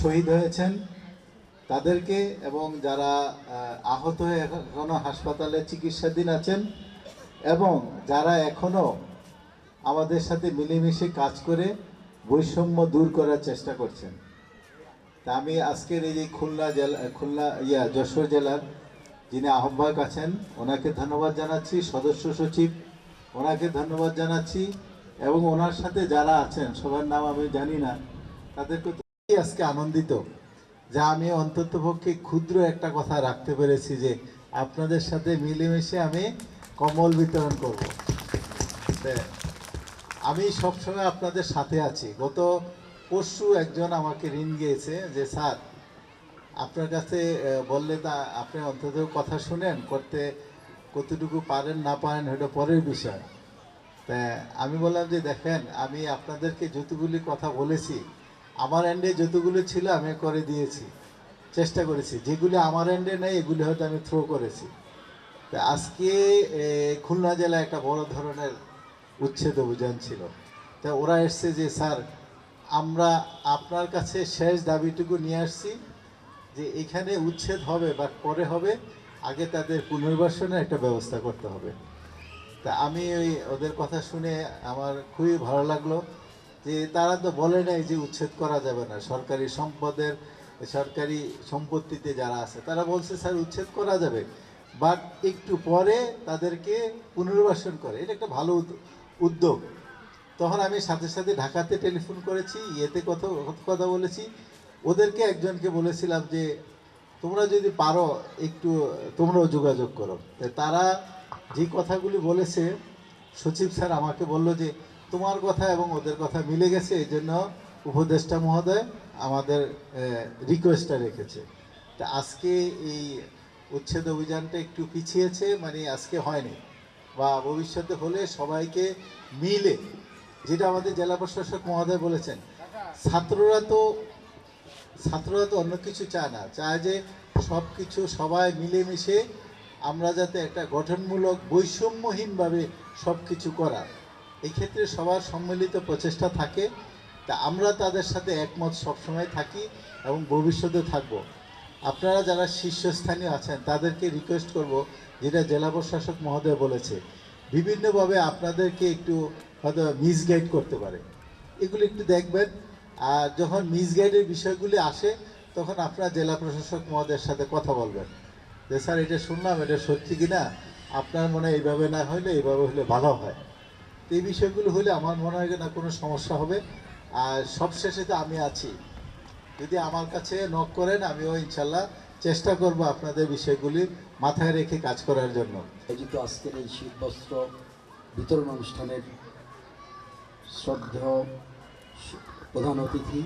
শহীদ হয়েছেন। তাদেরকে এবং যারা আহত হয়ে এখনও হাসপাতালে চিকিৎসাধীন আছেন এবং যারা এখনও আমাদের সাথে মিলেমিশে কাজ করে বৈষম্য দূর করার চেষ্টা করছেন। তা আমি আজকের এই যে খুলনা জেলা, খুলনা ইয়া, যশোর জেলার যিনি আহ্বায়ক আছেন, ওনাকে ধন্যবাদ জানাচ্ছি, সদস্য সচিব ওনাকে ধন্যবাদ জানাচ্ছি এবং ওনার সাথে যারা আছেন, সবার নাম আমি জানি না, তাদেরকে আজকে আনন্দিত যে আমি অন্ততপক্ষে ক্ষুদ্র একটা কথা রাখতে পেরেছি যে আপনাদের সাথে মিলেমিশে আমি কম্বল বিতরণ করব। আমি সবসময় আপনাদের সাথে আছি। গত পরশু একজন আমাকে ঋণ গিয়েছে যে, স্যার, আপনার কাছে বললে তা আপনি অন্তত কথা শুনেন, করতে কতটুকু পারেন, না পারেন এটা পরের বিষয়। তা আমি বললাম যে, দেখেন, আমি আপনাদেরকে যতগুলি কথা বলেছি আমার এন্ডে যতগুলো ছিল আমি করে দিয়েছি। চেষ্টা করেছি। যেগুলি আমার এন্ডে নেই, এগুলি হয়তো আমি থ্রো করেছি। তা আজকে খুলনা জেলায় একটা বড় ধরনের উচ্ছেদ অভিযান ছিল। তা ওরা এসছে যে, স্যার, আমরা আপনার কাছে শেষ দাবিটুকু নিয়ে আসছি যে, এখানে উচ্ছেদ হবে বা পরে হবে, আগে তাদের পুনর্বাসনের একটা ব্যবস্থা করতে হবে। তা আমি ওই, ওদের কথা শুনে আমার খুবই ভালো লাগল। যে তারা তো বলে নাই যে উচ্ছেদ করা যাবে না। সরকারি সম্পদের, সরকারি সম্পত্তিতে যারা আছে, তারা বলছে, স্যার, উচ্ছেদ করা যাবে। বাট একটু পরে তাদেরকে পুনর্বাসন করে। এটা একটা ভালো উদ- উদ্যোগ। তখন আমি সাথে সাথে ঢাকাতে টেলিফোন করেছি, ইয়েতে কথা কথা বলেছি। ওদেরকে একজনকে বলেছিলাম যে, তোমরা যদি পারো একটু, তোমরাও যোগাযোগ করো। তারা যে কথাগুলি বলেছে, সচিব স্যার আমাকে বলল যে তোমার কথা এবং ওদের কথা মিলে গেছে, এই জন্য উপদেষ্টা মহোদয় আমাদের রিকোয়েস্টটা রেখেছে। তা আজকে এই উচ্ছেদ অভিযানটা একটু পিছিয়েছে মানে আজকে হয়নি। বা ভবিষ্যতে হলে সবাইকে মিলে, যেটা আমাদের জেলা প্রশাসক মহোদয় বলেছেন, ছাত্ররা তো ছাত্ররা তো অন্য কিছু চায় না, চায় যে সব কিছু সবাই মিলেমিশে আমরা যাতে একটা গঠনমূলক বৈষম্যহীনভাবে সব কিছু করা এই ক্ষেত্রে সবার সম্মিলিত প্রচেষ্টা থাকে। তা আমরা তাদের সাথে একমত সবসময় থাকি এবং ভবিষ্যতে থাকব। আপনারা যারা শীর্ষস্থানীয় আছেন, তাদেরকে রিকোয়েস্ট করব, যেটা জেলা প্রশাসক মহোদয় বলেছে। বিভিন্নভাবে আপনাদেরকে একটু হয়তো মিসগাইড করতে পারে। এগুলো একটু দেখবেন। আর যখন মিসগাইডের বিষয়গুলি আসে, তখন আপনার জেলা প্রশাসক মহোদয়ের সাথে কথা বলবেন। যে, স্যার, এটা শুনলাম, এটা সত্যি কিনা? আপনার মনে এইভাবে না হলে এইভাবে হলে ভালো হয়। এই বিষয়গুলো হলে আমার মনে হয় না, কোনো সমস্যা হবে। আর সবশেষে তো আমি আছি, যদি আমার কাছে নক করেন, আমিও ইনশাল্লাহ চেষ্টা করব আপনাদের বিষয়গুলি মাথায় রেখে কাজ করার জন্য। আয়োজিত আজকের এই শীতবস্ত্র বিতরণ অনুষ্ঠানের শ্রদ্ধ প্রধান অতিথি